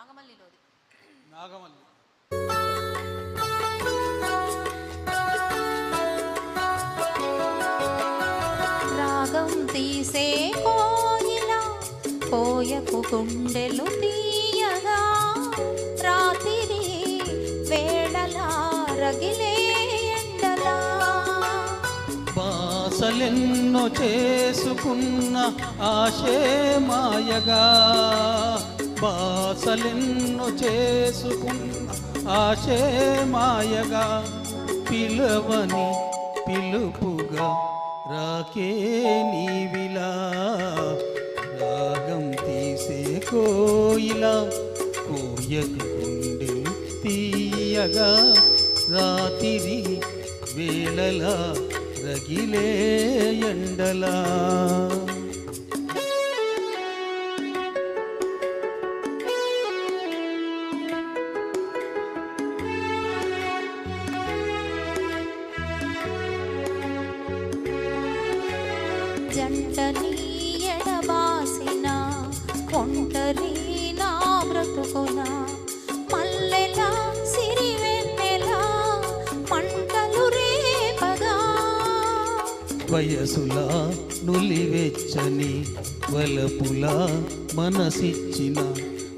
నాగమల్లిలోది. నాగమల్లి. రాగం తీసే కోయిల కోయకు గుండెలు తీయగా రాత్రి వేళలా రగిలే ఎండలా. బాసలెన్నో చేసుకున్న ఆశే మాయగా. బాసలెన్నో చేసుకున్న ఆశే మాయగా పిలవని పిలుపుగా రాకే నీవిలా రాగం తీసే కోయిలా కోయకు గుండెలు తీయగా రాతిరి వేళలా రగిలే ఎండలా. జంటని ఎడబాసిన ఒంటరి నా బ్రతుకున మల్లెల సిరివెన్నెల మంటలు రేపగా. వయసులా నులివెచ్చని వలపులా మనసిచ్చిన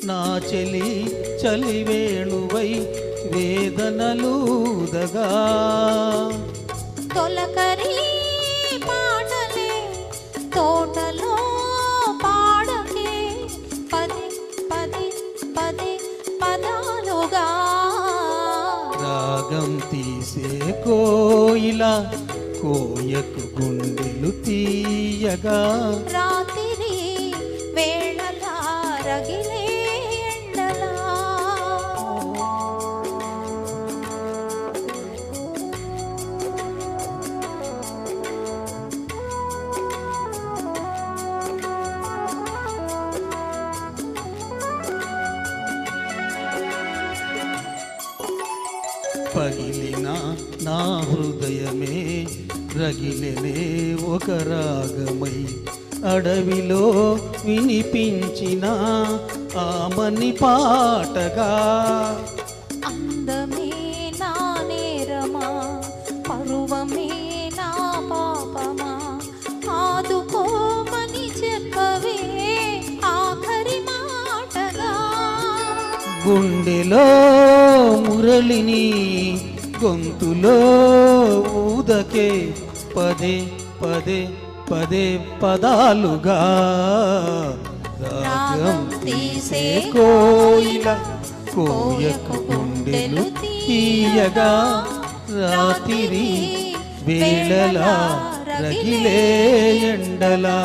నా చెలి చలివేణువై వేదనలూదగా. తొలకరి రాగం తీసే కోయిల కోయకు గుండెలు తీయగా. రాత్రి వేళలా రగిలే పగిలిన నా హృదయమే రగిలెనే ఒక రాగమై అడవిలో వినిపించిన ఆమని పాటగా. అందమే నా నేరమా పరువమే నా పాపమా ఆదుకోమని చెప్పవే ఆఖరి మాటగా. గుండెలో మురళిని గొంతులో ఊదకే. పదే పదే పదే పదాలుగా రాగం తీసే కోయిల కోయకు గుండెలు తీయగా. రాత్రి వేళలా రగిలే ఎండలా.